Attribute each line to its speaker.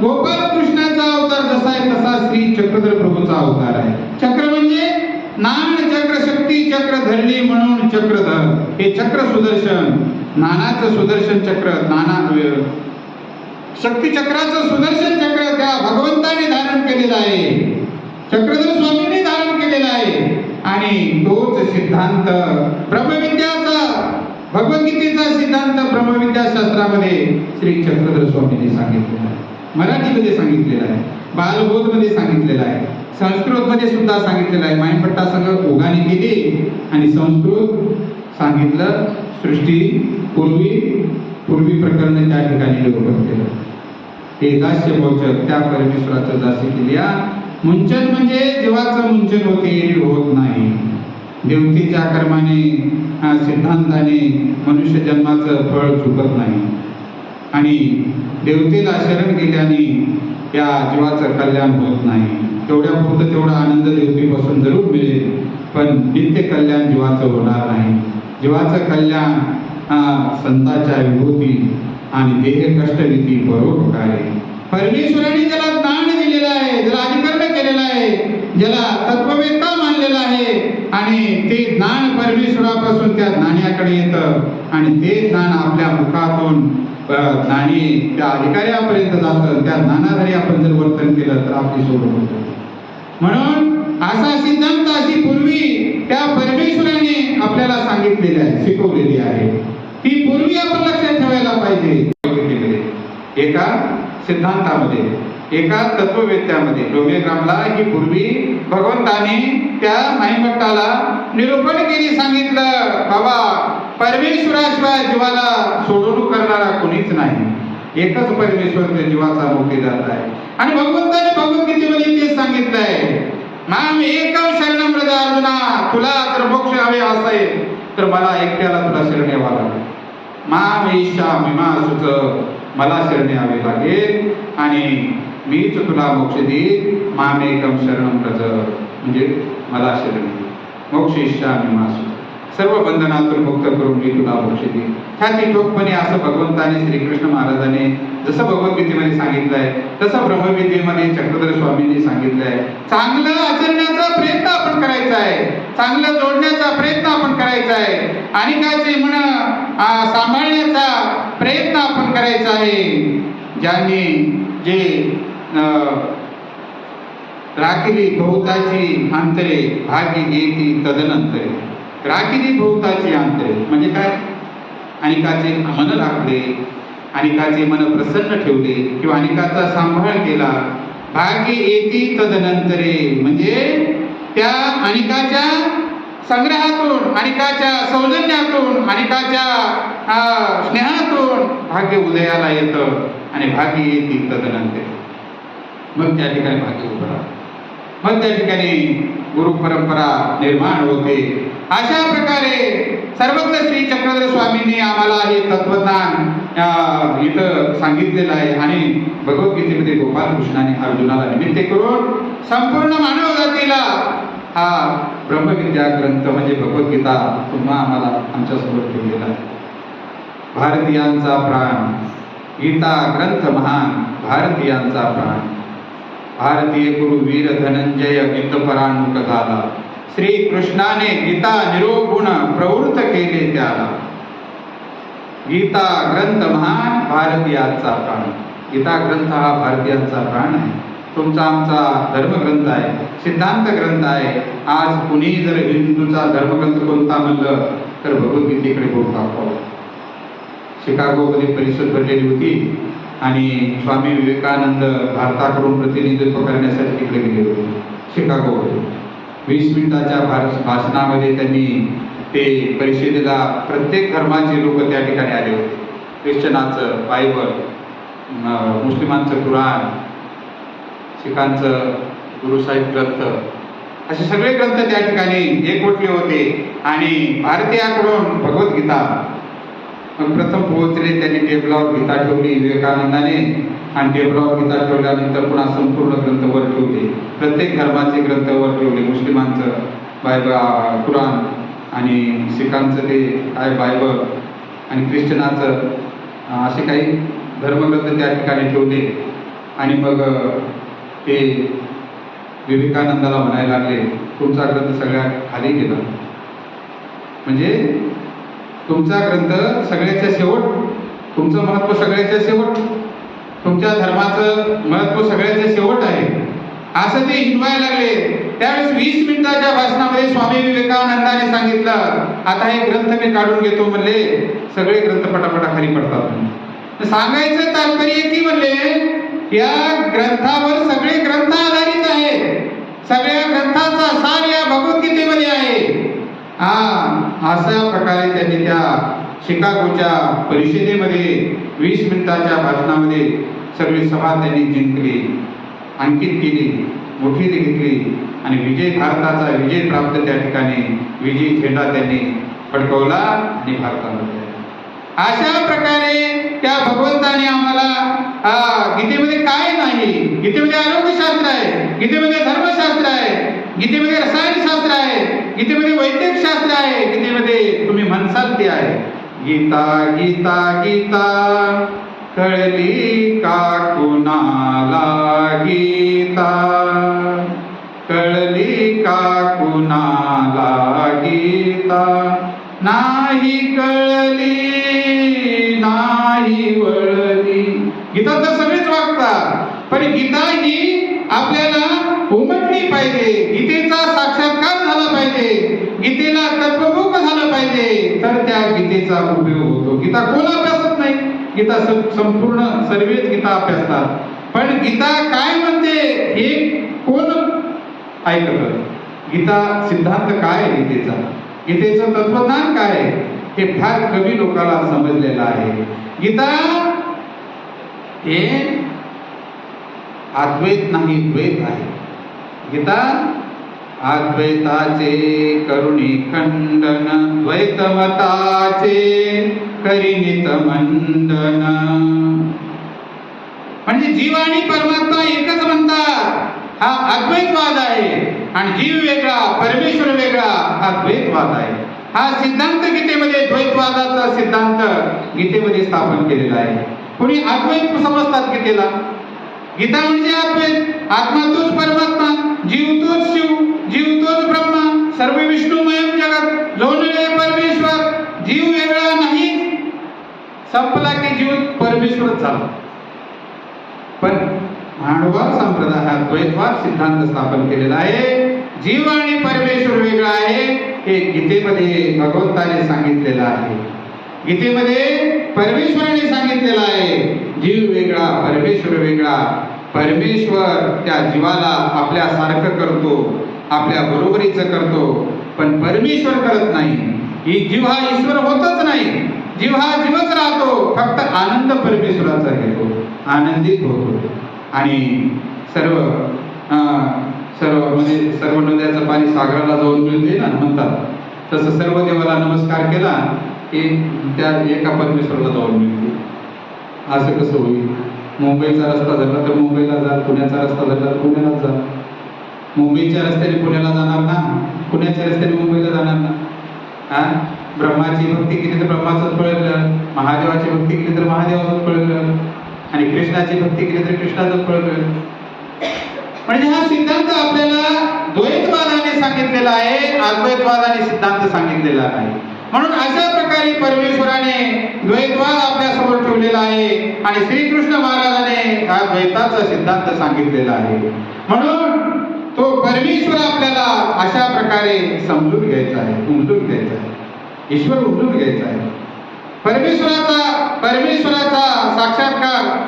Speaker 1: गोपाल कृष्णाचा अवतार जसा आहे? तसा श्री चक्रधर प्रभूचा अवतार आहे. चक्र म्हणजे नान चक्र शक्ती चक्र धरली म्हणून चक्रधर हे चक्र सुदर्शन नानाचं सुदर्शन चक्र नाना शक्ती चक्राचं सुदर्शन चक्र त्या भगवंताने धारण केलेलं आहे. चक्रधर स्वामींनी धारण केलेला आहे. आणि तोच सिद्धांत ब्रह्मविद्याचा भगवद्गीतेचा सिद्धांत ब्रह्मविद्या शास्त्रामध्ये श्री चक्रधर स्वामींनी सांगितलेला आहे. मराठीमध्ये सांगितलेलं आहे बालबोधमध्ये सांगितलेलं आहे संस्कृतमध्ये सुद्धा सांगितलेलं आहे. मायपट्टा सगळं ओघाने केली आणि संस्कृत सांगितलं सृष्टी पूर्वी पूर्वी प्रकरण त्या ठिकाणी निरूपण केलं. हे दास्य पोचक त्या परमेश्वराचं दास्य केल्या मुंचन म्हणजे देवाचं मुंचन होते होत नाही. देवतेच्या कर्माने सिद्धांताने मनुष्य जन्माचं फळ चुकत नाही. आणि देवतेला शरण गेल्याने त्या जीवाचं कल्याण होत नाही. तेवढ्या फक्त तेवढा आनंद देवतेपासून जरूर मिळेल पण नित्य कल्याण जीवाचं होणार नाही. जीवाचं कल्याण हा संताच्या विभूती आणि देह बरोबर परोपकारे परमेश्वराने ज्याला दान दिलेलं आहे ज्याला अधिकरण केलेलं आहे ज्याला तत्ववेत्ता मानलेला आहे आणि ते ज्ञान परमेश्वरापासून त्या ज्ञानाकडे येतं आणि ते ज्ञान आपल्या मुखातून नाणी त्या अधिकाऱ्यापर्यंत जातं त्या नाणाधारी आपण जर वर्तन केलं तर आपली सोडून होतो. म्हणून असा सिद्धांत अशी पूर्वी त्या परमेश्वराने आपल्याला सांगितलेली आहे शिकवलेली आहे. ती पूर्वी आपण लक्षात ठेवायला पाहिजे. एका सिद्धांतामध्ये एका तत्ववेत्यामध्ये डोमेग्रामला ही पूर्वी भगवंताने त्या माईभट्टाला निरूपण केली सांगितलं बाबा परमेश्वराशिवाय जीवाला सोडवणूक करणारा कोणीच नाही. एकच परमेश्वर त्या जीवाचा जात आहे. आणि भगवंताने भगवद्गीतेमध्ये तेच सांगितलंय माम एकम शरणम रज अर्जुना तुला जर मोक्ष हवे असेल तर मला एकट्याला तुला शरण यावा लागेल. माम ईशा विमा सुच मला शरण यावे लागेल. आणि मीच तुला मोक्ष देईल माम एकम शरणम रज म्हणजे मला शरण. मोक्ष इच्छा विमा सर्व बंधनातून मुक्त करून मी तुला मोक्ष ख्याती ठोकपणे असं भगवंताने श्रीकृष्ण महाराजाने जसं भगवद्गीतेमध्ये सांगितलंय तसं ब्रह्मविद्येमध्ये चक्रधर स्वामींनी सांगितलं आहे चांगलं आचरण्याचा प्रयत्न आपण करायचा आहे. चांगलं जोडण्याचा प्रयत्न आपण करायचा आहे. आणि काय ते म्हण सांभाळण्याचा प्रयत्न आपण करायचा आहे. ज्यांनी जे अं, राखिली बहुताची अंतरे भाग्य घेती तदनंतरे. राखिली भोवताची अंतरे म्हणजे काय? अनिकाचे मन राखले अनिकाचे मन प्रसन्न ठेवले किंवा अनिकाचा सांभाळ केला. भाग्य येती तदनंतरे म्हणजे त्या अनिकाच्या संग्रहातून अनिकाच्या सौजन्यातून अनिकाच्या स्नेहातून भाग्य उदयाला येतं आणि भाग्य येती तदनंतर. मग त्या ठिकाणी भाग्य उभं राहतं. मग त्या ठिकाणी गुरु परंपरा निर्माण होते. अशा प्रकारे सर्वत्र श्री चक्रधर स्वामींनी आम्हाला हे तत्वज्ञान इथं सांगितलेलं आहे आणि भगवद्गीतेमध्ये गोपाल कृष्णाने अर्जुनाला निमित्त करून संपूर्ण मानव जातीला हा ब्रह्मविद्या ग्रंथ म्हणजे भगवद्गीता पुन्हा आम्हाला आमच्यासोबत ठेवलेला आहे. भारतीयांचा प्राण गीता ग्रंथ महान भारतीयांचा प्राण. भारतीय गुरु वीर धनंजय गीतपराणुक झाला श्री कृष्णाने गीता निरोगुण प्रवृत्त केले त्याला. गीता ग्रंथ महान भारतीयाचा प्राण. गीता ग्रंथ हा भारतीयांचा प्राण आहे. तुमचा आमचा धर्मग्रंथ आहे. सिद्धांत ग्रंथ आहे. आज कुणी जर हिंदूचा धर्मग्रंथ कोणता म्हणलं तर भगवद्गीतेकडे बोट दाखवावं शिकागोमध्ये परिषद भरलेली होती. आणि स्वामी विवेकानंद भारताकडून प्रतिनिधित्व करण्यासाठी तिकडे गेले होते शिकागो वीस मिनिटाच्या भाषणामध्ये त्यांनी ते परिषदेला प्रत्येक धर्माचे लोक त्या ठिकाणी आले होते. ख्रिश्चनाचं बायबल मुस्लिमांचं कुराण शिखांचं गुरुसाहेब ग्रंथ असे सगळे ग्रंथ त्या ठिकाणी एकवटले होते. आणि भारतीयाकडून भगवद्गीता मग प्रथम पोहोचले त्यांनी टेबलावर गीता ठेवली विवेकानंदाने आणि टेबलावर गीता ठेवल्यानंतर पुन्हा संपूर्ण ग्रंथ वर ठेवले. प्रत्येक धर्माचे ग्रंथ वर ठेवले मुस्लिमांचं बायबल कुराण आणि शिखांचं ते काय बायबल आणि ख्रिश्चनाचं असे काही धर्मग्रंथ त्या ठिकाणी ठेवले. आणि मग ते विवेकानंदाला म्हणायला लागले तुमचा ग्रंथ सगळ्या खाली गेला. म्हणजे तुमचा ग्रंथ सगळ्याच्या शेवट तुमचं महत्त्व सगळ्याच्या शेवट तुमच्या धर्माचं महत्त्व सगळ्याच्या शेवट आहे. असं ते हिंडवायला लागले. त्यावेळेस वीस मिनिटाच्या भाषणामध्ये स्वामी विवेकानंदाने सांगितलं आता हे ग्रंथ मी काढून घेतो म्हणले. सगळे ग्रंथ पटापटा खाली पडतात. सांगायचं तात्पर्य की म्हणले या ग्रंथावर सगळे ग्रंथ आधारित आहेत. सगळ्या ग्रंथाचा सार या भगवद्गीतेमध्ये आहे. हा अशा प्रकारे त्यांनी त्या शिकागोच्या परिषदेमध्ये वीस मिनिटाच्या भाषणामध्ये सगळी सभा त्यांनी जिंकली अंकित केली मोठी घेतली आणि विजय भारताचा विजय प्राप्त त्या ठिकाणी विजय झेंडा त्यांनी फडकवला आणि भारतामध्ये अशा प्रकारे त्या भगवंताने आम्हाला गीतेमध्ये काय नाही गीतेमध्ये आरोग्यशास्त्र आहे गीतेमध्ये धर्मशास्त्र आहे गीतेमध्ये रसायनशास्त्र आहे गीतेमध्ये वैद्यक शास्त्र आहे. गीतेमध्ये तुम्ही म्हणसाल ते आहे. गीता गीता गीता. कळली का कुणाला गीता? कळली का कुणाला गीता? नाही कळली नाही वळली. गीता तर सगळेच वागतात पण गीता ही आपल्याला उमटली पाहिजे गीतेचा साक्षात्कार झाला पाहिजे गीतेला तत्वमुख झालं पाहिजे तर त्या गीतेचा उपयोग होतो. गीता कोण अभ्यासत नाही? गीता संपूर्ण सर्वच गीता अभ्यासतात. पण गीता काय म्हणते? हे कोण ऐकत? गीता सिद्धांत काय आहे गीतेचा? गीतेचं तत्वज्ञान काय आहे? हे फार कमी लोकांना समजलेलं आहे. गीता हे अद्वैत नाही द्वैत आहे. गीता अद्वैताचे करुणी खंडन द्वैतमताचे करिणित मंडन म्हणजे जीव आणि परमात्मा एकच म्हणतात. हा अद्वैतवाद आहे आणि जीव वेगळा परमेश्वर वेगळा हा द्वैतवाद आहे. हा सिद्धांत गीतेमध्ये द्वैतवादाचा सिद्धांत गीतेमध्ये स्थापन केलेला आहे. कोणी अद्वैत समजतात गीतेला? गीता म्हणजे अद्वैत आत्मा तोच परमात्मा जीव तोच शिव जीव तोच ब्रह्मा सर्व विष्णुमय जगत जोडले परमेश्वर जीव वेगळा नाही संपला की जीव परमेश्वरच झाला पण मांडवा संप्रदायात द्वैतवाद सिद्धांत स्थापन केलेला आहे जीव आणि परमेश्वर वेगळा आहे हे गीतेमध्ये भगवंताने सांगितलेलं आहे गीतेमध्ये परमेश्वराने सांगितलेलं आहे जीव वेगळा परमेश्वर वेगळा. परमेश्वर त्या जीवाला आपल्या सारखं करतो आपल्या बरोबरीचं करतो. पण परमेश्वर करत नाही. ही जीव हा ईश्वर होतच नाही. जीव हा जीवच राहतो. फक्त आनंद परमेश्वराचा घेतो आनंदित होतो. आणि सर्व सर्व म्हणजे सर्व नद्याचं पाणी सागराला जाऊन मिळते ना म्हणतात. तसं सर्व देवाला नमस्कार केला की त्या एका परमेश्वराला जाऊन मिळते असं कसं होईल? मुंबईचा रस्ता धरला तर मुंबईला जा पुण्याचा रस्ता धरला तर पुण्याला जा. मुंबईच्या रस्त्याने पुण्याला जाणार ना? पुण्याच्या रस्त्याने मुंबईला जाणार ना? हा? ब्रह्माची भक्ती केली तर ब्रह्माचंच पळलं महादेवाची भक्ती केली तर महादेवाचंच पळलं आणि कृष्णाची भक्ती केली तर कृष्णाचंच पळलं म्हणजे हा सिद्धांत आपल्याला द्वैतवादाने सांगितलेला आहे अद्वैतवादाने सिद्धांत सांगितलेला आहे म्हणून अशा प्रकारे परमेश्वराने द्वैतवाद आपल्यासमोर ठेवले आणि श्रीकृष्ण महाराजाने हा द्वैताचा सिद्धांत सांगितलेला आहे. म्हणून तो परमेश्वर आपल्याला अशा प्रकारे समजून घ्यायचा आहे उमजून घ्यायचा आहे. ईश्वर उमजून घ्यायचा आहे. परमेश्वराचा परमेश्वराचा साक्षात्कार